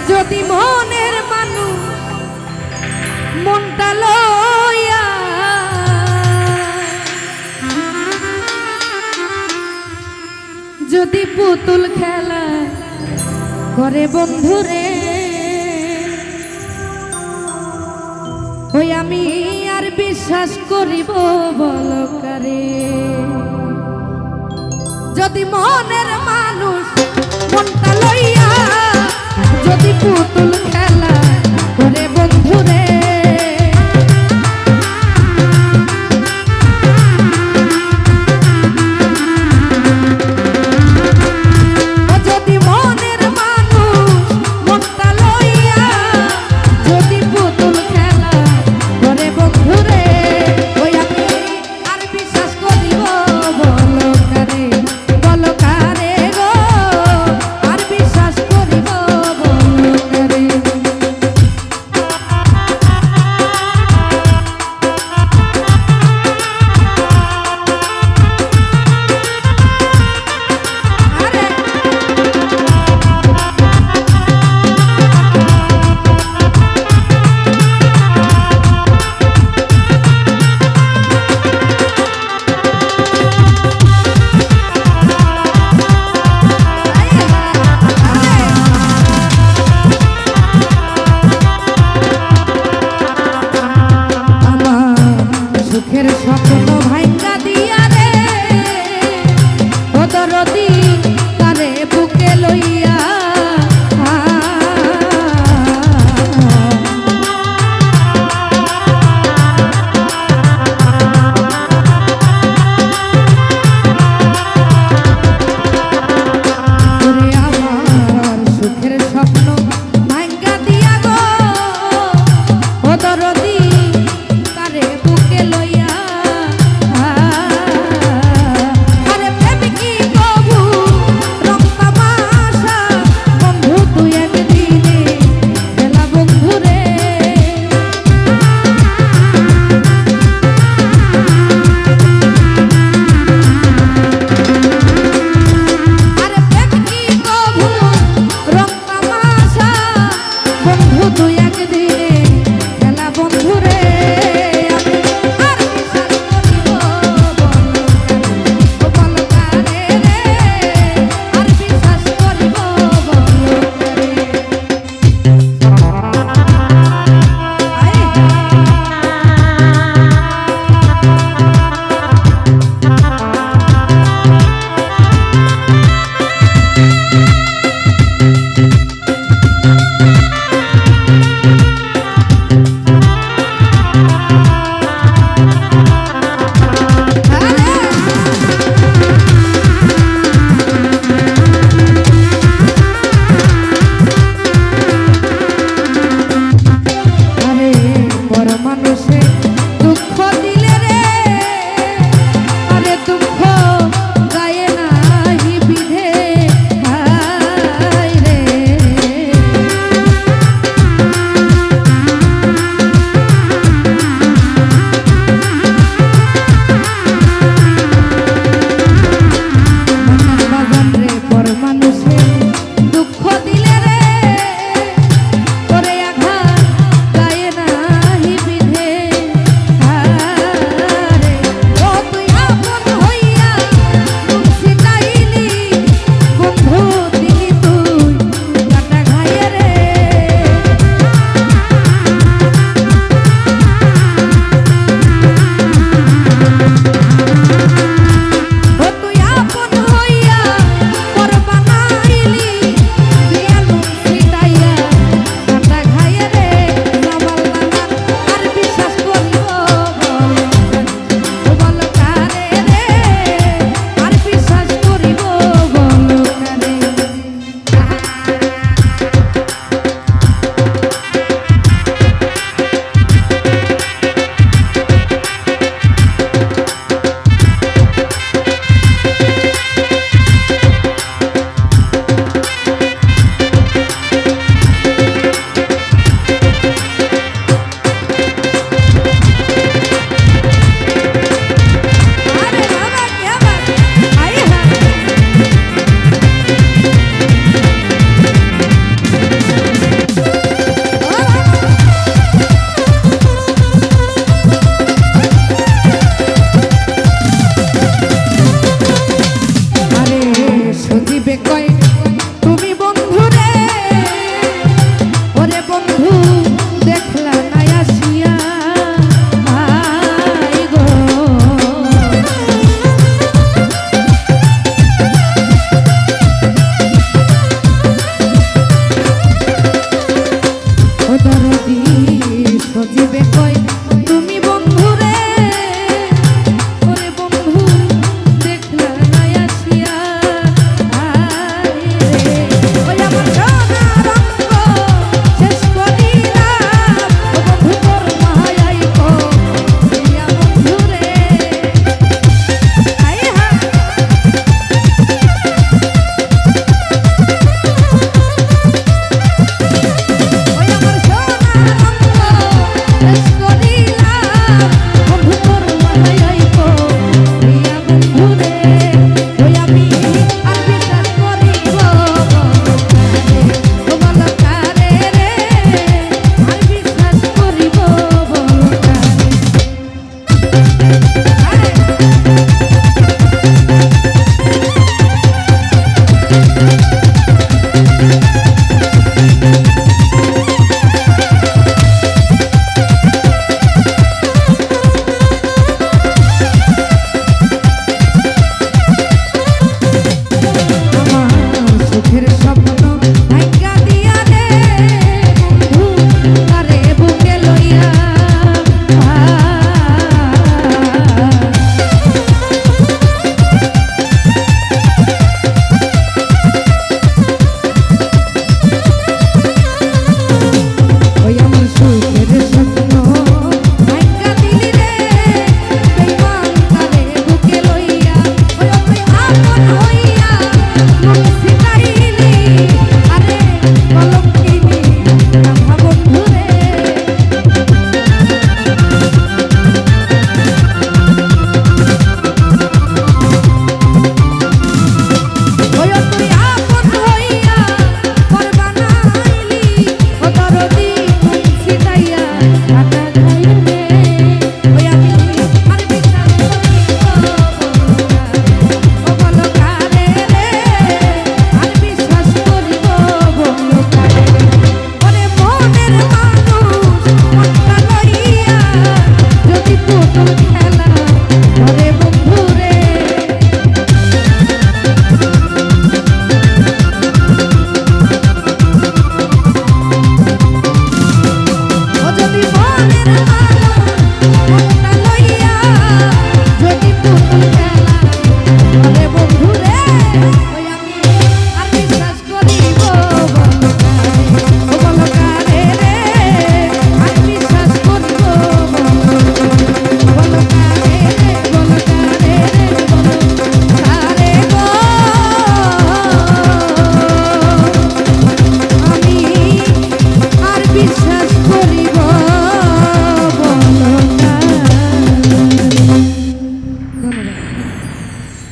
যদি মনের মানুষ মনটা লইয়া যদি পুতুল খেলা করে বন্ধুরে, ওই আমি আর বিশ্বাস করিব বল কারে যদি মনের মানুষ মনটা লইয়া যদি পুতুল খেলা। সুখের স্বপ্ন